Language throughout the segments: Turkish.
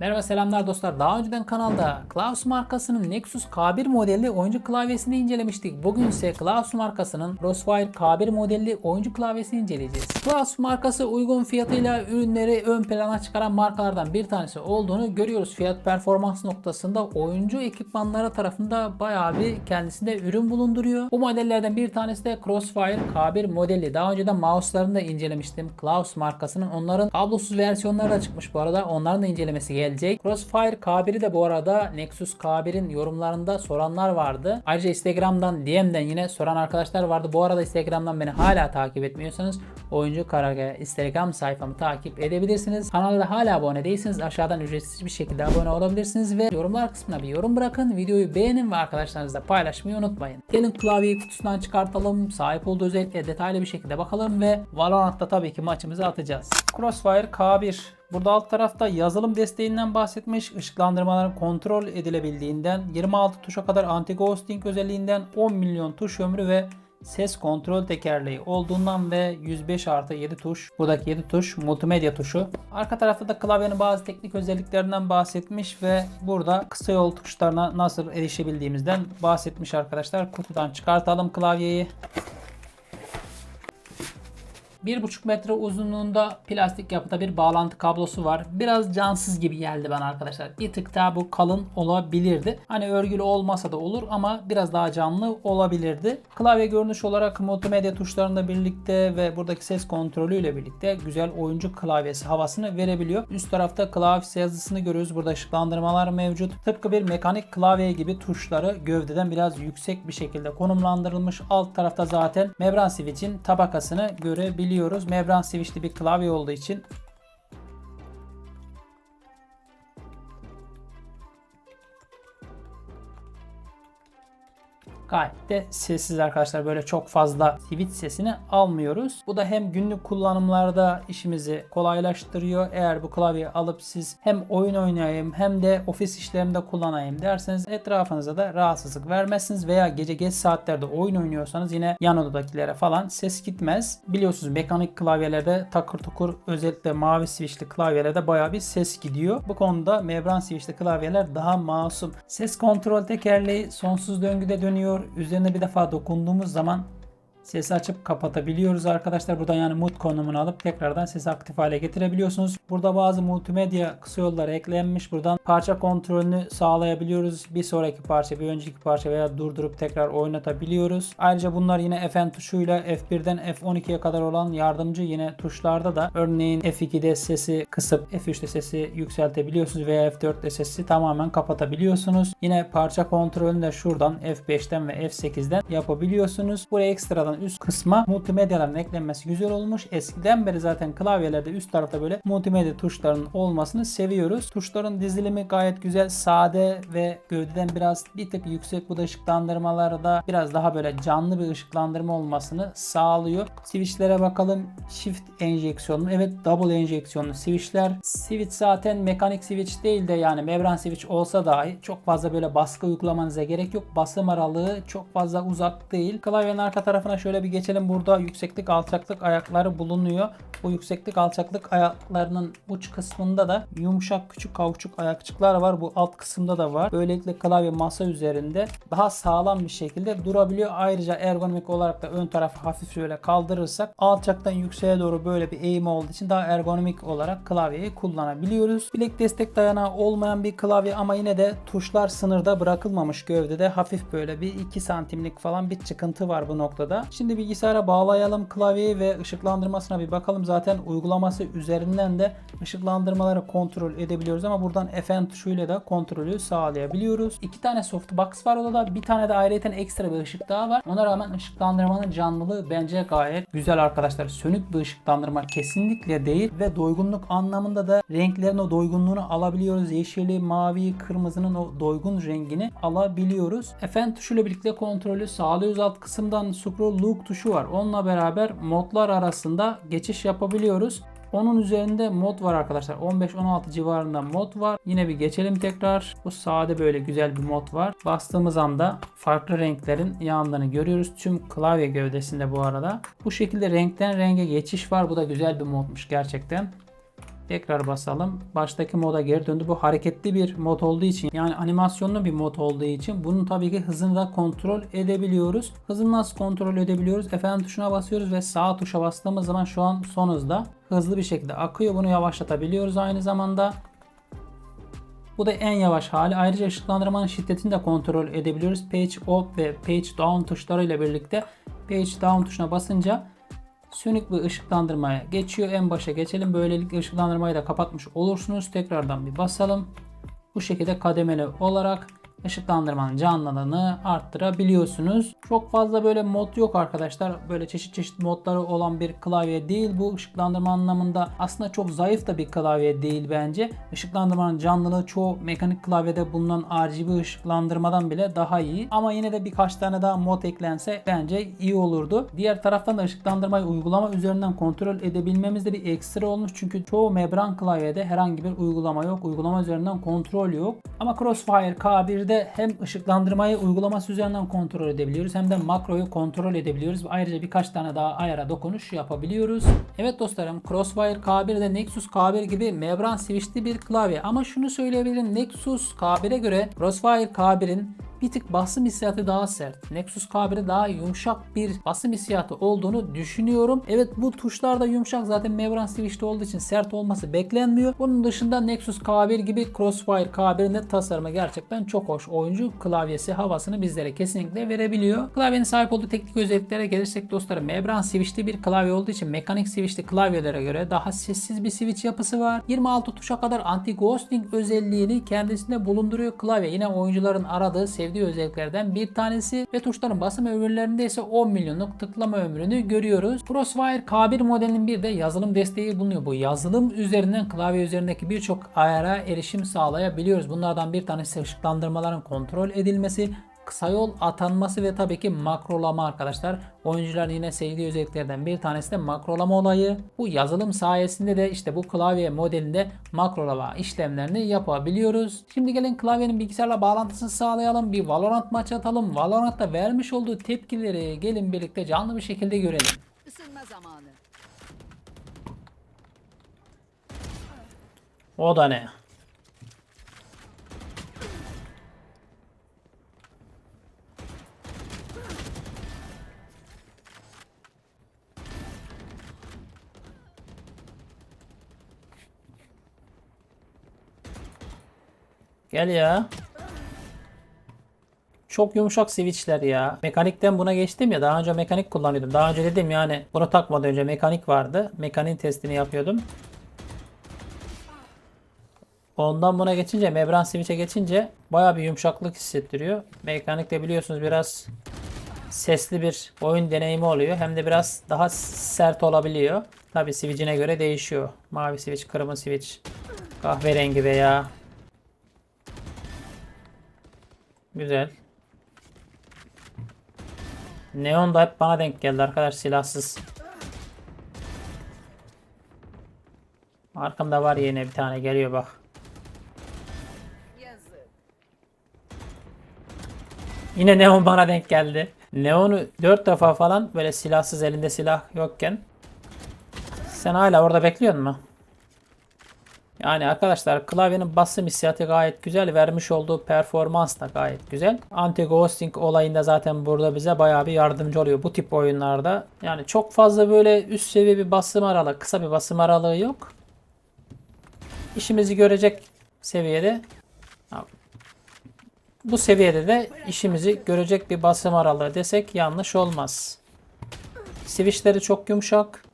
Merhaba selamlar dostlar. Daha önceden kanalda Klaus markasının Nexus K1 modelli oyuncu klavyesini incelemiştik. Bugün ise Klaus markasının Crossfire K1 modelli oyuncu klavyesini inceleyeceğiz. Klaus markası uygun fiyatıyla ürünleri ön plana çıkaran markalardan bir tanesi olduğunu görüyoruz. Fiyat performans noktasında oyuncu ekipmanları tarafında bayağı bir kendisinde ürün bulunduruyor. Bu modellerden bir tanesi de Crossfire K1 modeli. Daha önceden mouse'larını da incelemiştim. Klaus markasının onların kablosuz versiyonları da çıkmış bu arada. Onların da incelemesi gelecek. Crossfire K1'i de bu arada Nexus K1'in yorumlarında soranlar vardı. Ayrıca Instagram'dan DM'den yine soran arkadaşlar vardı. Bu arada Instagram'dan beni hala takip etmiyorsanız Oyuncu Karargah Instagram sayfamı takip edebilirsiniz. Kanala hala abone değilseniz aşağıdan ücretsiz bir şekilde abone olabilirsiniz ve yorumlar kısmına bir yorum bırakın. Videoyu beğenin ve arkadaşlarınızla paylaşmayı unutmayın. Gelin klavyeyi kutusundan çıkartalım. Sahip olduğu özelliklere detaylı bir şekilde bakalım ve Valorant'ta tabii ki maçımızı atacağız. Crossfire K1 Burada alt tarafta yazılım desteğinden bahsetmiş, ışıklandırmaların kontrol edilebildiğinden, 26 tuşa kadar anti-ghosting özelliğinden, 10 milyon tuş ömrü ve ses kontrol tekerleği olduğundan ve 105 artı 7 tuş. Buradaki 7 tuş multimedya tuşu. Arka tarafta da klavyenin bazı teknik özelliklerinden bahsetmiş ve burada kısa yol tuşlarına nasıl erişebildiğimizden bahsetmiş arkadaşlar. Kutudan çıkartalım klavyeyi. 1,5 metre uzunluğunda plastik yapıda bir bağlantı kablosu var. Biraz cansız gibi geldi bana arkadaşlar. Bir tık daha bu kalın olabilirdi. Hani örgülü olmasa da olur ama biraz daha canlı olabilirdi. Klavye görünüş olarak multimedya tuşlarında birlikte ve buradaki ses kontrolüyle birlikte güzel oyuncu klavyesi havasını verebiliyor. Üst tarafta klavye yazısını görüyoruz. Burada ışıklandırmalar mevcut. Tıpkı bir mekanik klavye gibi tuşları gövdeden biraz yüksek bir şekilde konumlandırılmış. Alt tarafta zaten membran switch'in tabakasını görebiliyoruz biliyoruz. Membran switch'li bir klavye olduğu için Gayet de sessiz arkadaşlar. Böyle çok fazla switch sesini almıyoruz. Bu da hem günlük kullanımlarda işimizi kolaylaştırıyor. Eğer bu klavyeyi alıp siz hem oyun oynayayım hem de ofis işlerimde kullanayım derseniz etrafınıza da rahatsızlık vermezsiniz. Veya gece geç saatlerde oyun oynuyorsanız yine yan odadakilere falan ses gitmez. Biliyorsunuz mekanik klavyelerde takır tukur özellikle mavi switchli klavyelerde baya bir ses gidiyor. Bu konuda membran switchli klavyeler daha masum. Ses kontrol tekerleği sonsuz döngüde dönüyor Üzerine bir defa dokunduğumuz zaman Sesi açıp kapatabiliyoruz arkadaşlar. Buradan yani mute konumunu alıp tekrardan sesi aktif hale getirebiliyorsunuz. Burada bazı multimedya kısa yolları eklenmiş. Buradan parça kontrolünü sağlayabiliyoruz. Bir sonraki parça, bir önceki parça veya durdurup tekrar oynatabiliyoruz. Ayrıca bunlar yine Fn tuşuyla F1'den F12'ye kadar olan yardımcı yine tuşlarda da örneğin F2'de sesi kısıp F3'te sesi yükseltebiliyorsunuz veya F4'te sesi tamamen kapatabiliyorsunuz. Yine parça kontrolünü de şuradan F5'ten ve F8'den yapabiliyorsunuz. Buraya ekstradan üst kısma multimedyaların eklenmesi güzel olmuş. Eskiden beri zaten klavyelerde üst tarafta böyle multimedya tuşlarının olmasını seviyoruz. Tuşların dizilimi gayet güzel, sade ve gövdeden biraz bir tık yüksek bu da ışıklandırmaları da biraz daha böyle canlı bir ışıklandırma olmasını sağlıyor. Switchlere bakalım. Shift enjeksiyonlu, evet double enjeksiyonlu switchler. Switch zaten mekanik switch değil de yani membran switch olsa dahi çok fazla böyle baskı uygulamanıza gerek yok. Basım aralığı çok fazla uzak değil. Klavyenin arka tarafına şöyle bir geçelim. Burada yükseklik alçaklık ayakları bulunuyor. Bu yükseklik alçaklık ayaklarının uç kısmında da yumuşak küçük kauçuk ayakçıklar var. Bu alt kısımda da var. Böylelikle klavye masa üzerinde daha sağlam bir şekilde durabiliyor. Ayrıca ergonomik olarak da ön tarafı hafif şöyle kaldırırsak alçaktan yükseğe doğru böyle bir eğim olduğu için daha ergonomik olarak klavyeyi kullanabiliyoruz. Bilek destek dayanağı olmayan bir klavye ama yine de tuşlar sınırda bırakılmamış gövdede. Hafif böyle bir 2 santimlik falan bir çıkıntı var bu noktada. Şimdi bilgisayara bağlayalım klavyeyi ve ışıklandırmasına bir bakalım. Zaten uygulaması üzerinden de ışıklandırmaları kontrol edebiliyoruz ama buradan Fn tuşuyla da kontrolü sağlayabiliyoruz. İki tane softbox var odada. Bir tane de ayrıca ekstra bir ışık daha var. Ona rağmen ışıklandırmanın canlılığı bence gayet güzel arkadaşlar. Sönük bir ışıklandırma kesinlikle değil ve doygunluk anlamında da renklerin o doygunluğunu alabiliyoruz. Yeşili, mavi, kırmızının o doygun rengini alabiliyoruz. Fn tuşuyla birlikte kontrolü sağlıyoruz. Alt kısımdan scroll look tuşu var. Onunla beraber modlar arasında geçiş yapabiliyoruz. Onun üzerinde mod var arkadaşlar. 15-16 civarında mod var. Yine bir geçelim tekrar. Bu sade böyle güzel bir mod var. Bastığımız anda farklı renklerin yandığını görüyoruz. Tüm klavye gövdesinde bu arada. Bu şekilde renkten renge geçiş var. Bu da güzel bir modmuş gerçekten. Tekrar basalım. Baştaki moda geri döndü. Bu hareketli bir mod olduğu için yani animasyonlu bir mod olduğu için bunun tabii ki hızını da kontrol edebiliyoruz. Hızını nasıl kontrol edebiliyoruz? Efendim tuşuna basıyoruz ve sağ tuşa bastığımız zaman şu an son hızda hızlı bir şekilde akıyor. Bunu yavaşlatabiliyoruz aynı zamanda. Bu da en yavaş hali. Ayrıca ışıklandırmanın şiddetini de kontrol edebiliyoruz. Page up ve page down tuşlarıyla birlikte page down tuşuna basınca sönük bir ışıklandırmaya geçiyor. En başa geçelim. Böylelikle ışıklandırmayı da kapatmış olursunuz. Tekrardan bir basalım. Bu şekilde kademeli olarak ışıklandırmanın canlılığını arttırabiliyorsunuz. Çok fazla böyle mod yok arkadaşlar. Böyle çeşit çeşit modları olan bir klavye değil bu ışıklandırma anlamında. Aslında çok zayıf da bir klavye değil bence. Işıklandırmanın canlılığı çoğu mekanik klavyede bulunan RGB ışıklandırmadan bile daha iyi. Ama yine de birkaç tane daha mod eklense bence iyi olurdu. Diğer taraftan da ışıklandırmayı uygulama üzerinden kontrol edebilmemiz de bir ekstra olmuş. Çünkü çoğu membran klavyede herhangi bir uygulama yok. Uygulama üzerinden kontrol yok. Ama Crossfire K1'de hem ışıklandırmayı uygulaması üzerinden kontrol edebiliyoruz hem de makroyu kontrol edebiliyoruz. Ayrıca birkaç tane daha ayara dokunuş yapabiliyoruz. Evet dostlarım Crossfire K1'de Nexus K1 gibi membran switchli bir klavye. Ama şunu söyleyebilirim Nexus K1'e göre Crossfire K1'in bir tık basım hissiyatı daha sert. Nexus K1'de daha yumuşak bir basım hissiyatı olduğunu düşünüyorum. Evet bu tuşlar da yumuşak zaten membran switch'te olduğu için sert olması beklenmiyor. Bunun dışında Nexus K1 gibi Crossfire K1'in de tasarımı gerçekten çok hoş. Oyuncu klavyesi havasını bizlere kesinlikle verebiliyor. Klavyenin sahip olduğu teknik özelliklere gelirsek dostlarım membran switch'li bir klavye olduğu için mekanik switch'li klavyelere göre daha sessiz bir switch yapısı var. 26 tuşa kadar anti ghosting özelliğini kendisinde bulunduruyor klavye. Yine oyuncuların aradığı sevdiği özelliklerden bir tanesi ve tuşların basım ömürlerinde ise 10 milyonluk tıklama ömrünü görüyoruz. Crossfire K1 modelinin bir de yazılım desteği bulunuyor. Bu yazılım üzerinden klavye üzerindeki birçok ayara erişim sağlayabiliyoruz. Bunlardan bir tanesi ışıklandırmaların kontrol edilmesi, kısa yol atanması ve tabii ki makrolama arkadaşlar. Oyuncuların yine sevdiği özelliklerden bir tanesi de makrolama olayı. Bu yazılım sayesinde de işte bu klavye modelinde makrolama işlemlerini yapabiliyoruz. Şimdi gelin klavyenin bilgisayarla bağlantısını sağlayalım. Bir Valorant maçı atalım. Valorant'ta vermiş olduğu tepkileri gelin birlikte canlı bir şekilde görelim. Isınma zamanı. O da ne? Gel ya. Çok yumuşak switchler ya. Mekanikten buna geçtim ya. Daha önce mekanik kullanıyordum. Daha önce dedim yani bunu takmadan önce mekanik vardı. Mekanik testini yapıyordum. Ondan buna geçince, membran switch'e geçince baya bir yumuşaklık hissettiriyor. Mekanik de biliyorsunuz biraz sesli bir oyun deneyimi oluyor. Hem de biraz daha sert olabiliyor. Tabi switch'ine göre değişiyor. Mavi switch, kırmızı switch, kahverengi veya Güzel. Neon da hep bana denk geldi arkadaş silahsız. Arkamda var yine bir tane geliyor bak. Yine Neon bana denk geldi. Neon'u 4 defa falan böyle silahsız elinde silah yokken sen hala orada bekliyor mu? Yani arkadaşlar klavyenin basım hissiyatı gayet güzel. Vermiş olduğu performans da gayet güzel. Anti-ghosting olayında zaten burada bize bayağı bir yardımcı oluyor bu tip oyunlarda. Yani çok fazla böyle üst seviye bir basım aralığı, kısa bir basım aralığı yok. İşimizi görecek seviyede bu seviyede de işimizi görecek bir basım aralığı desek yanlış olmaz. Switchleri çok yumuşak.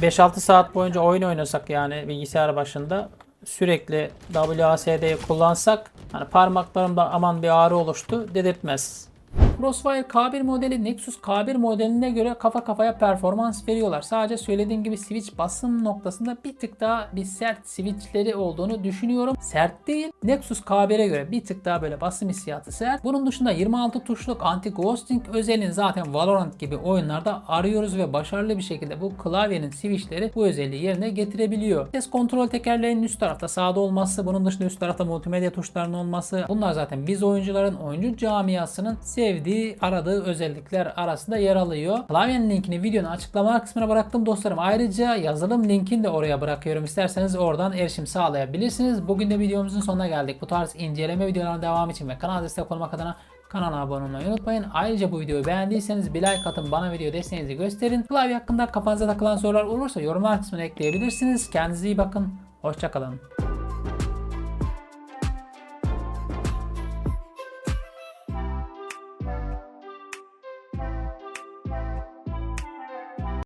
5-6 saat boyunca oyun oynasak yani bilgisayar başında sürekli WASD'yi kullansak hani parmaklarımda aman bir ağrı oluştu dedirtmez. Crossfire K1 modeli Nexus K1 modeline göre kafa kafaya performans veriyorlar. Sadece söylediğim gibi switch basım noktasında bir tık daha bir sert switchleri olduğunu düşünüyorum. Sert değil. Nexus K1'e göre bir tık daha böyle basım hissiyatı sert. Bunun dışında 26 tuşluk anti-ghosting özelliğini zaten Valorant gibi oyunlarda arıyoruz ve başarılı bir şekilde bu klavyenin switchleri bu özelliği yerine getirebiliyor. Ses kontrol tekerleğinin üst tarafta sağda olması, bunun dışında üst tarafta multimedya tuşlarının olması bunlar zaten biz oyuncuların oyuncu camiasının sevdiği sevdiği, aradığı özellikler arasında yer alıyor. Klavyenin linkini videonun açıklama kısmına bıraktım dostlarım. Ayrıca yazılım linkini de oraya bırakıyorum. İsterseniz oradan erişim sağlayabilirsiniz. Bugün de videomuzun sonuna geldik. Bu tarz inceleme videolarının devamı için ve kanala destek olmak adına Kanala abone olmayı unutmayın. Ayrıca bu videoyu beğendiyseniz bir like atın bana video desteğinizi gösterin. Klavye hakkında kafanıza takılan sorular olursa yorumlar kısmına ekleyebilirsiniz. Kendinize iyi bakın. Hoşçakalın.